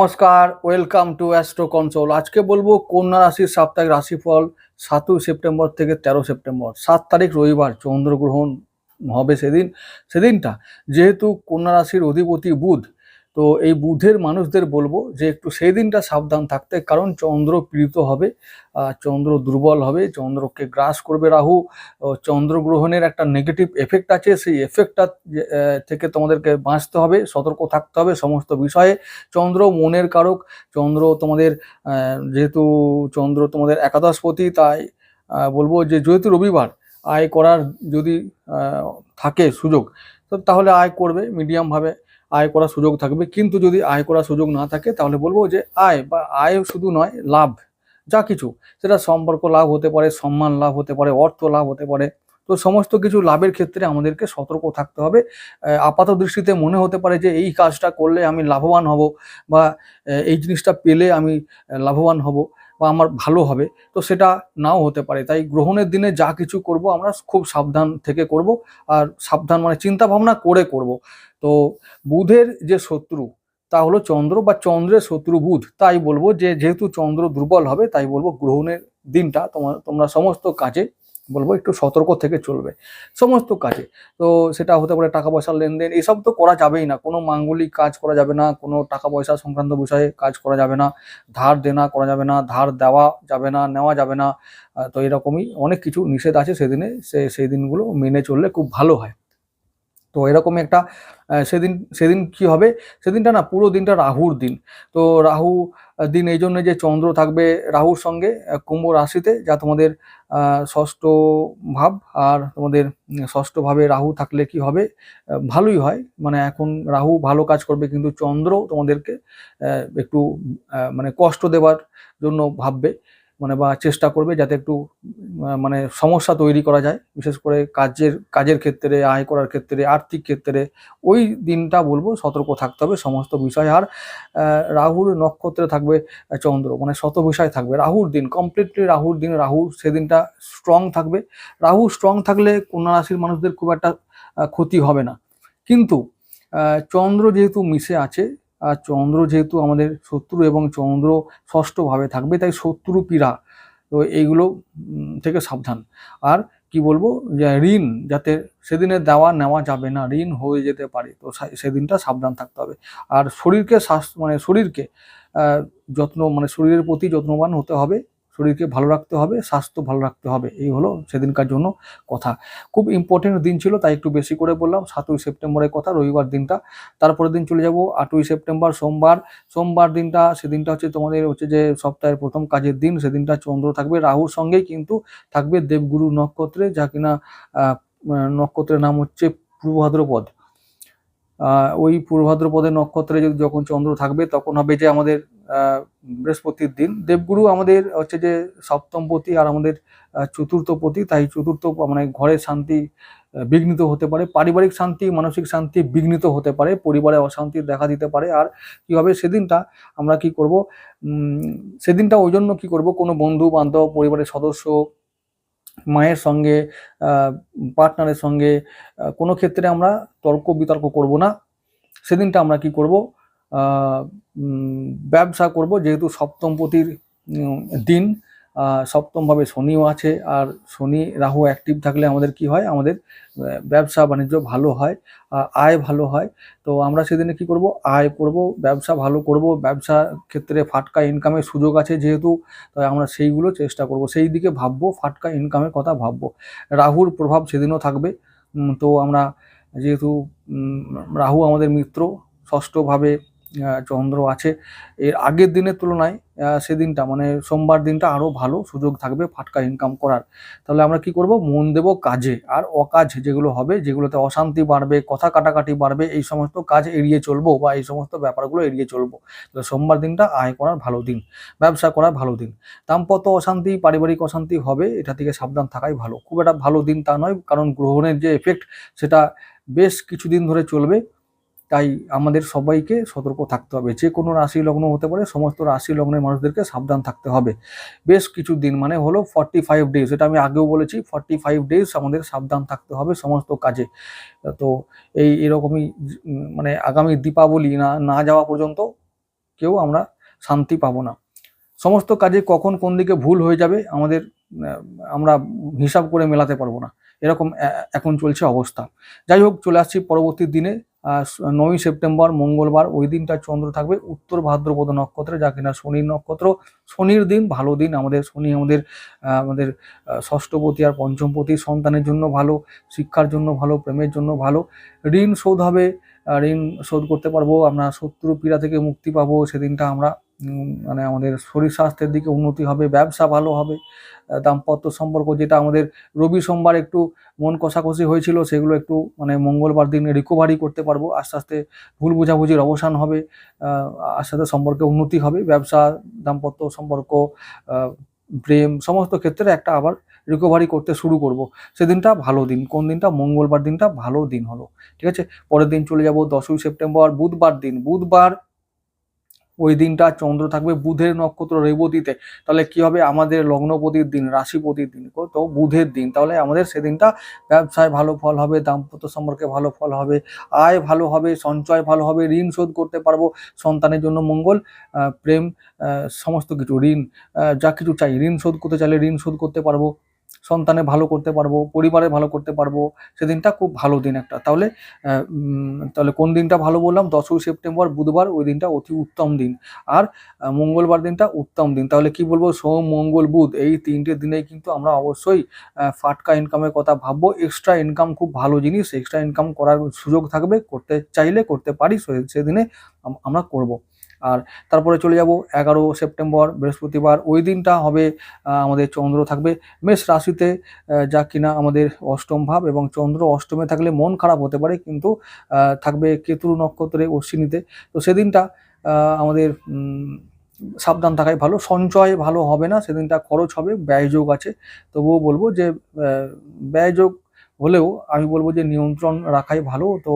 নমস্কার welcome to astro console আজকে বলব কন্যা রাশির সাপ্তাহিক রাশিফল সাতই সেপ্টেম্বর থেকে তেরো সেপ্টেম্বর। সাত তারিখ রবিবার, চন্দ্রগ্রহণ হবে সেদিন, সেদিনটা। যেহেতু কন্যা রাশির অধিপতি বুধ তো এই বুধের মানুষদের বলব যে একটু সেই দিনটা সাবধান থাকতে, কারণ চন্দ্র পীড়িত হবে চন্দ্র দুর্বল হবে, চন্দ্রকে গ্রাস করবে রাহু চন্দ্রগ্রহণের একটা নেগেটিভ এফেক্ট আছে, সেই এফেক্টটা থেকে তোমাদেরকে বাঁচতে হবে, সতর্ক থাকতে হবে সমস্ত বিষয়ে। চন্দ্র মনের কারক, চন্দ্র তোমাদের যেহেতু চন্দ্র তোমাদের একাদশপতি, তাই বলব যে যেহেতু রবিবার, আয় করার যদি থাকে সুযোগ, তো তাহলে আয় করবে মিডিয়ামভাবে আয় করার সুযোগ থাকবে। কিন্তু যদি আয় করার সুযোগ না থাকে, তাহলে বলব যে আয় বা আয় শুধু নয়, লাভ, যা কিছু। সেটা সম্পর্ক লাভ হতে পারে, সম্মান লাভ হতে পারে, অর্থ লাভ হতে পারে। তো সমস্ত কিছু লাভের ক্ষেত্রে আমাদেরকে সতর্ক থাকতে হবে। আপাত দৃষ্টিতে মনে হতে পারে যে এই কাজটা করলে আমি লাভবান হব বা এই জিনিসটা পেলে আমি লাভবান হব বা আমার ভালো হবে। তো সেটা নাও হতে পারে। তাই গ্রহণের দিনে যা কিছু করব আমরা খুব সাবধান থেকে করব। আর সাবধান মানে চিন্তা ভাবনা করে করব। তো বুধের যে শত্রু, তা হলো চন্দ্র বা চন্দ্রের শত্রু বুধ। তাই বলব যে যেহেতু চন্দ্র দুর্বল হবে, তাই বলব গ্রহণের দিনটা তোমার, তোমরা সমস্ত কাজে বলব একটু সতর্ক থেকে চলবে। সমস্ত কাজে। তো সেটা হতে পারে টাকা পয়সার লেনদেন, এসব তো করা যাবেই না। কোনো মাঙ্গলিক কাজ করা যাবে না, কোনো টাকা পয়সা সংক্রান্ত বিষয়ে কাজ করা যাবে না, ধার দেনা করা যাবে না, ধার দেওয়া যাবে না, নেওয়া যাবে না। তো এরকমই অনেক কিছু নিষেধ আছে সেদিনে, সে, সেই দিনগুলো মেনে চললে খুব ভালো হয়। তো এরকম একটা সেদিন সেদিন কি হবে? সেদিনটা না পুরো দিনটা রাহুর দিন। তো রাহু দিন এই জন্য যে চন্দ্র থাকবে রাহুর সঙ্গে কুম্ভ রাশিতে, যা তোমাদের ষষ্ঠ ভাব আর তোমাদের ষষ্ঠ ভাবে রাহু থাকলে কি হবে? ভালোই হয়। মানে এখন রাহু ভালো কাজ করবে কিন্তু চন্দ্র তোমাদেরকে একটু মানে কষ্ট দেওয়ার জন্য ভাববে। মানে বা চেষ্টা করবে যাতে একটু মানে সমস্যা তৈরি করা যায়। বিশেষ করে কাজের কাজের ক্ষেত্রে, আয় করার ক্ষেত্রে, আর্থিক ক্ষেত্রে ওই দিনটা বলব সতর্ক থাকতে হবে সমস্ত বিষয়। আর রাহুর নক্ষত্রে থাকবে চন্দ্র মানে শত বিষয় থাকবে। রাহুর দিন কমপ্লিটলি রাহুর দিন রাহু সেদিনটা স্ট্রং থাকবে। রাহু স্ট্রং থাকলে কন্যা রাশির মানুষদের খুব একটা ক্ষতি হবে না। কিন্তু চন্দ্র যেহেতু মিশে আছে আর চন্দ্র যেহেতু আমাদের শত্রু এবং চন্দ্র ষষ্ঠভাবে থাকবে, তাই শত্রু পীড়া তো এইগুলো থেকে সাবধান। আর কি বলব, যে ঋণ, যাতে সেদিনে দেওয়া নেওয়া যাবে না, ঋণ হয়ে যেতে পারে, তো সেদিনটা সাবধান থাকতে হবে। আর শরীরকে স্বাস্থ্য মানে শরীরকে যত্ন মানে শরীরের প্রতি যত্নবান হতে হবে। শরীরকে ভালো রাখতে হবে, স্বাস্থ্য ভালো রাখতে হবে, এই হলো সেদিনকার জন্য কথা। খুব ইম্পর্টেন্ট দিন ছিল, তাই একটু বেশি করে বললাম, সাতই সেপ্টেম্বরের কথা, রবিবার দিনটা। তারপরের দিন চলে যাব, আটই সেপ্টেম্বর, সোমবার। সোমবার দিনটা, সেদিনটা হচ্ছে তোমাদের হচ্ছে যে সপ্তাহের প্রথম কাজের দিন, সেদিনটা চন্দ্র থাকবে রাহুর সঙ্গেই, কিন্তু থাকবে দেবগুরু নক্ষত্রে, যা কিনা নক্ষত্রের নাম হচ্ছে পূর্বভাদ্রপদ ওই পূর্বভাদ্রপদের নক্ষত্রে যদি যখন চন্দ্র থাকবে, তখন হবে যে আমাদের বৃহস্পতির দিন। দেবগুরু আমাদের হচ্ছে যে সপ্তম সপ্তমপতি আর আমাদের আহ, চতুর্থপতি তাই চতুর্থ মানে ঘরের শান্তি বিঘ্নিত হতে পারে। পারিবারিক শান্তি মানসিক শান্তি বিঘ্নিত হতে পারে। পরিবারে অশান্তি দেখা দিতে পারে। আর কি হবে? সেদিনটা আমরা কি করব? সেদিনটা ওই জন্য কী করব? কোনো বন্ধু বান্ধব পরিবারের সদস্য মায়ের সঙ্গে পার্টনারের সঙ্গে কোনো ক্ষেত্রে আমরা তর্ক বিতর্ক করব না। সেদিনটা আমরা কি করব? ব্যবসা করব, যেহেতু সপ্তমপতির দিন সপ্তমভাবে শনিও আছে, আর শনি, রাহু অ্যাক্টিভ থাকলে আমাদের কি হয়? আমাদের ব্যবসা বাণিজ্য ভালো হয় আয় ভালো হয়। তো আমরা সেদিনে কি করব? আয় করব, ব্যবসা ভালো করব, ব্যবসা ক্ষেত্রে ফাটকা ইনকামের সুযোগ আছে যেহেতু, তাই আমরা সেইগুলো চেষ্টা করব। সেই দিকে ভাববো, ফাটকা ইনকামের কথা ভাববো। রাহুর প্রভাব সেদিনও থাকবে তো আমরা যেহেতু রাহু আমাদের মিত্র, ষষ্ঠভাবে চন্দ্র আছে। এর আগের দিনের তুলনায় সেদিনটা মানে সোমবার দিনটা আরও ভালো সুযোগ থাকবে ফাটকা ইনকাম করার। তাহলে আমরা কি করব? মন দেব কাজে। আর অকাজ যেগুলো হবে, যেগুলোতে অশান্তি বাড়বে, কথা কাটাকাটি বাড়বে, এই সমস্ত কাজ এড়িয়ে চলবো বা এই সমস্ত ব্যাপারগুলো এড়িয়ে চলবো। তাহলে সোমবার দিনটা আয় করার ভালো দিন, ব্যবসা করার ভালো দিন। দাম্পত্য অশান্তি, পারিবারিক অশান্তি হবে, এটা থেকে সাবধান থাকাই ভালো। খুব একটা ভালো দিন তা নয়, কারণ গ্রহণের যে এফেক্ট সেটা বেশ কিছুদিন ধরে চলবে। তাই আমাদের সবাইকে সতর্ক থাকতে হবে। যে কোনো রাশি লগ্ন হতে পারে, সমস্ত রাশি লগ্নের মানুষদেরকে সাবধান থাকতে হবে। বেশ কিছু দিন মানে হলো ফর্টি ফাইভ ডেজ এটা আমি আগেও বলেছি ফর্টি ফাইভ ডেজ আমাদের সাবধান থাকতে হবে সমস্ত কাজে। তো এই এরকমই মানে আগামী দীপাবলি না না যাওয়া পর্যন্ত কেউ আমরা শান্তি পাবো না। সমস্ত কাজে কখন কোন দিকে ভুল হয়ে যাবে আমাদের আমরা হিসাব করে মেলাতে পারব না। এরকম এখন চলছে অবস্থা। যাই হোক, চলে আসছি পরবর্তী দিনে। নয়ই সেপ্টেম্বর, মঙ্গলবার ওই দিনটা চন্দ্র থাকবে উত্তর ভাদ্রপদ নক্ষত্রে, যা কিনা শনির নক্ষত্র। শনির দিন, ভালো দিন, আমাদের শনি আমাদের আমাদের ষষ্ঠপতি আর পঞ্চমপতি, সন্তানের জন্য ভালো, শিক্ষার জন্য ভালো, প্রেমের জন্য ভালো। ঋণ শোধ হবে ঋণ শোধ করতে পারব, আমরা শত্রু পীড়া থেকে মুক্তি পাবো, সেদিনটা আমরা মানে আমাদের শরীর স্বাস্থ্যের দিকে উন্নতি হবে, ব্যবসা ভালো হবে দাম্পত্য সম্পর্ক যেটা আমাদের রবি সোমবার একটু মন কষাকষি হয়েছিল, সেগুলো একটু মানে মঙ্গলবার দিন রিকভারি করতে পারব। আস্তে আস্তে ভুল বোঝাবুঝির অবসান হবে আস্তে আস্তে সম্পর্কে উন্নতি হবে, ব্যবসা, দাম্পত্য সম্পর্ক প্রেম সমস্ত ক্ষেত্রে একটা আবার রিকভারি করতে শুরু করব। সেদিনটা ভালো দিন, কোন দিনটা? মঙ্গলবার দিনটা ভালো দিন হলো, ঠিক আছে? পরের দিন চলে যাব দশই সেপ্টেম্বর, বুধবার দিন, বুধবার ওই দিনটা চন্দ্র থাকবে, বুধের নক্ষত্র রেবতীতে। তাহলে কি হবে? আমাদের লগ্নপতির দিন, রাশিপতির দিন। তো বুধের দিন। তাহলে আমাদের সেদিনটা ব্যবসায় ভালো ফল হবে, দাম্পত্য সম্পর্কে ভালো ফল হবে, আয় ভালো হবে, সঞ্চয় ভালো হবে, ঋণ শোধ করতে পারব, সন্তানের জন্য মঙ্গল প্রেম সমস্ত কিছু, ঋণ যা কিছু চাই, ঋণ শোধ করতে চাইলে ঋণ শোধ করতে পারব। সন্তানে ভালো করতে পারব, পরিবারে ভালো করতে পারব, সেদিনটা খুব ভালো দিন একটা। তাহলে তাহলে কোন দিনটা ভালো বললাম? দশই সেপ্টেম্বর, বুধবার ওই দিনটা অতি উত্তম দিন। আর মঙ্গলবার দিনটা উত্তম দিন। তাহলে কি বলব? সোম, মঙ্গল, বুধ এই তিনটে দিনে কিন্তু আমরা অবশ্যই ফাটকা ইনকামের কথা ভাববো। এক্সট্রা ইনকাম খুব ভালো জিনিস। এক্সট্রা ইনকাম করার সুযোগ থাকবে। করতে চাইলে করতে পারি। সেদিনে আমরা করব। আর তারপরে চলে যাব এগারো সেপ্টেম্বর, বৃহস্পতিবার। ওই দিনটা হবে আমাদের চন্দ্র থাকবে। মেষ রাশিতে যা কিনা আমাদের অষ্টম ভাব এবং চন্দ্র অষ্টমে থাকলে মন খারাপ হতে পারে কিন্তু থাকবে কেতুর নক্ষত্রে অশ্বিনীতে। তো সেদিনটা আমাদের সাবধান থাকাই ভালো। সঞ্চয় ভালো হবে না, সেদিনটা খরচ হবে, ব্যয়যোগ আছে। তবুও বলব যে ব্যয়যোগ হলেও আমি বলব যে, নিয়ন্ত্রণ রাখাই ভালো। তো,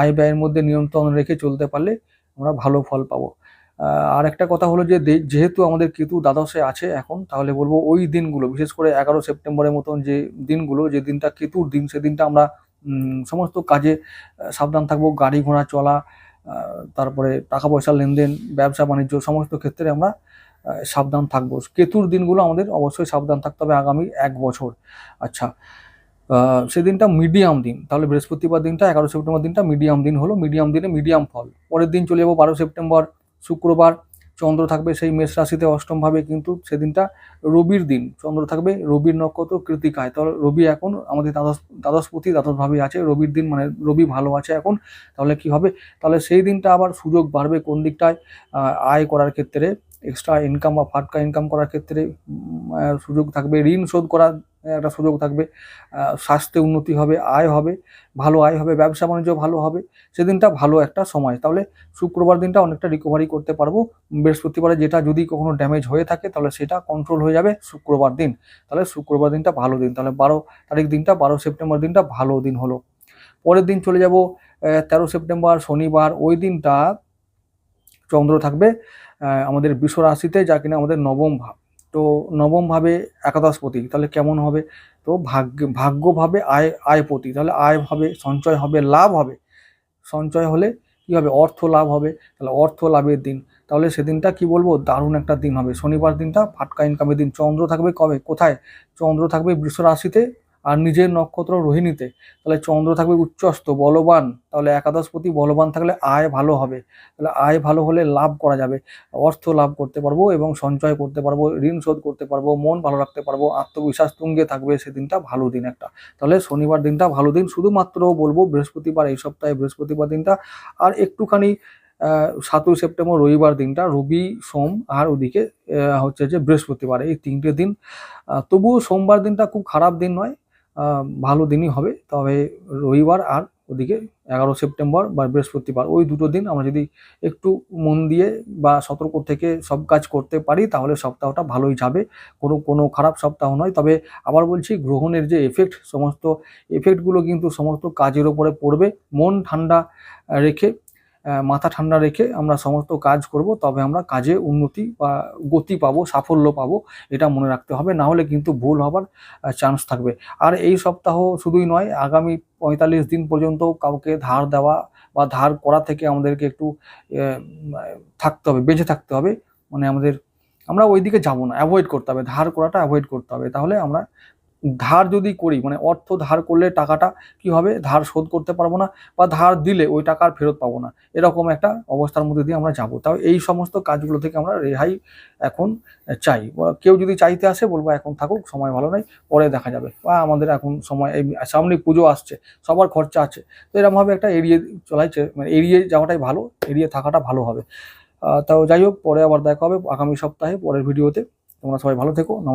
আয় ব্যয়ের মধ্যে নিয়ন্ত্রণ রেখে চলতে পারলে আমরা ভালো ফল পাবো। আর একটা কথা হলো যে যেহেতু আমাদের কেতু দ্বাদশে আছে এখন, তাহলে বলব ওই দিনগুলো, বিশেষ করে এগারো সেপ্টেম্বরের মতন যে দিনগুলো, যে দিনটা কেতুর দিন সেদিনটা আমরা সমস্ত কাজে সাবধান থাকব, গাড়ি ঘোড়া চলা তারপরে টাকা পয়সা লেনদেন, ব্যবসা বাণিজ্য, সমস্ত ক্ষেত্রে আমরা সাবধান থাকব। কেতুর দিনগুলো আমাদের অবশ্যই সাবধান থাকতে হবে আগামী এক বছর। আচ্ছা সেদিনটা মিডিয়াম দিন, তাহলে বৃহস্পতিবার দিনটা, এগারো সেপ্টেম্বর দিনটা মিডিয়াম দিন হলো, মিডিয়াম দিনে মিডিয়াম ফল। পরের দিন চলে যাব বারো সেপ্টেম্বর, শুক্রবার, চন্দ্র থাকবে সেই মেষ রাশিতে অষ্টম ভাবে কিন্তু সেদিনটা রবির দিন, চন্দ্র থাকবে রবির নক্ষত্র কৃতিকায়। তাহলে রবি এখন আমাদের দ্বাদশ, দ্বাদশপতি, দ্বাদশভাবে আছে, রবির দিন মানে রবি ভালো আছে এখন, তাহলে কি হবে? তাহলে সেই দিনটা আবার সুযোগ বাড়বে কোন দিকটায়? আয় করার ক্ষেত্রে এক্সট্রা ইনকাম বা ফাটকা ইনকাম করার ক্ষেত্রে সুযোগ থাকবে, ঋণ শোধ করার একটা সুযোগ থাকবে। স্বাস্থ্যে উন্নতি হবে, আয় হবে, ভালো আয় হবে, ব্যবসা বাণিজ্য ভালো হবে, সেদিনটা ভালো একটা সময়। তাহলে শুক্রবার দিনটা অনেকটা রিকভারি করতে পারব। বৃহস্পতিবারে যেটা যদি কখনো ড্যামেজ হয়ে থাকে, তাহলে সেটা কন্ট্রোল হয়ে যাবে শুক্রবার দিন। তাহলে শুক্রবার দিনটা ভালো দিন। তাহলে বারো তারিখ দিনটা, বারো সেপ্টেম্বর দিনটা ভালো দিন হলো। পরের দিন চলে যাব তেরো সেপ্টেম্বর, শনিবার। ওই দিনটা চন্দ্র থাকবে আমাদের বিশ্ব রাশিতে যা কিনা আমাদের নবম ভাব। তো নবমভাবে একাদশ একাদশপতি তাহলে কেমন হবে? তো ভাগ্য, ভাগ্যভাবে আয় আয় আয়পতি তাহলে আয় হবে, সঞ্চয় হবে, লাভ হবে। সঞ্চয় হলে কি হবে? অর্থ লাভ হবে। তাহলে অর্থ লাভের দিন। তাহলে সেদিনটা কি বলব? দারুণ একটা দিন হবে। শনিবার দিনটা, ফাটকা ইনকামের দিন। চন্দ্র থাকবে কবে? কোথায়? চন্দ্র থাকবে বৃষ রাশিতে আর নিজের নক্ষত্র রোহিণীতে, তাহলে চন্দ্র থাকবে উচ্চস্থ, বলবান, তাহলে একাদশপতি বলবান থাকলে আয় ভালো হবে। তাহলে আয় ভালো হলে লাভ করা যাবে। অর্থ লাভ করতে পারব এবং সঞ্চয় করতে পারব, ঋণ শোধ করতে পারব, মন ভালো রাখতে পারব, আত্মবিশ্বাস তুঙ্গে থাকবে সেদিনটা ভালো দিন একটা। তাহলে শনিবার দিনটা ভালো দিন, শুধুমাত্র বলব বৃহস্পতিবার, এই সপ্তাহে বৃহস্পতিবার দিনটা। আর একটুখানি সাতই সেপ্টেম্বর রবিবার দিনটা, রবি, সোম, আর ওদিকে হচ্ছে যে বৃহস্পতিবার, এই তিনটে দিন। তবুও সোমবার দিনটা খুব খারাপ দিন নয় ভালো দিনই হবে। তবে রবিবার আর ওদিকে এগারো সেপ্টেম্বর বা বৃহস্পতিবার ওই দুটো দিন আমরা যদি একটু মন দিয়ে বা সতর্ক থেকে সব কাজ করতে পারি, তাহলে সপ্তাহটা ভালোই যাবে। কোনো কোনো খারাপ সপ্তাহ নয়। তবে আবার বলছি, গ্রহণের যে এফেক্ট সমস্ত এফেক্টগুলো কিন্তু সমস্ত কাজের ওপরে পড়বে। মন ঠান্ডা রেখে মাথা ঠান্ডা রেখে আমরা সমস্ত কাজ করব, তবে আমরা কাজে উন্নতি বা গতি পাবো, সাফল্য পাবো, এটা মনে রাখতে হবে। না হলে কিন্তু ভুল হবার চান্স থাকবে। আর এই সপ্তাহ শুধুই নয়, আগামী পঁয়তাল্লিশ দিন পর্যন্ত কাউকে ধার দেওয়া বা ধার করা থেকে আমাদেরকে একটু থাকতে হবে, বেঁচে থাকতে হবে। মানে আমাদের, আমরা ওই দিকে যাব না অ্যাভয়েড করতে হবে। ধার করাটা অ্যাভয়েড করতে হবে। তাহলে আমরা ধার যদি করি মানে অর্থ ধার করলে টাকাটা কি হবে? ধার শোধ করতে পারব না বা ধার দিলে ওই টাকা আর ফেরত পাবো না। এরকম একটা অবস্থার মধ্যে দিয়ে আমরা যাব। তাও এই সমস্ত কাজগুলো থেকে আমরা রেহাই এখন চাই। কেউ যদি চাইতে আসে বলব, এখন থাকুক, সময় ভালো নাই, পরে দেখা যাবে। বা আমাদের এখন সময়, এই সামনে পুজো আসছে, সবার খরচা আছে। তো এরকমভাবে একটা এড়িয়ে চলাইছে মানে এড়িয়ে যাওয়াটাই ভালো, এড়িয়ে থাকাটা ভালো হবে। তাও যাই হোক, পরে আবার দেখা হবে আগামী সপ্তাহে, পরের ভিডিওতে। তোমরা সবাই ভালো থেকো।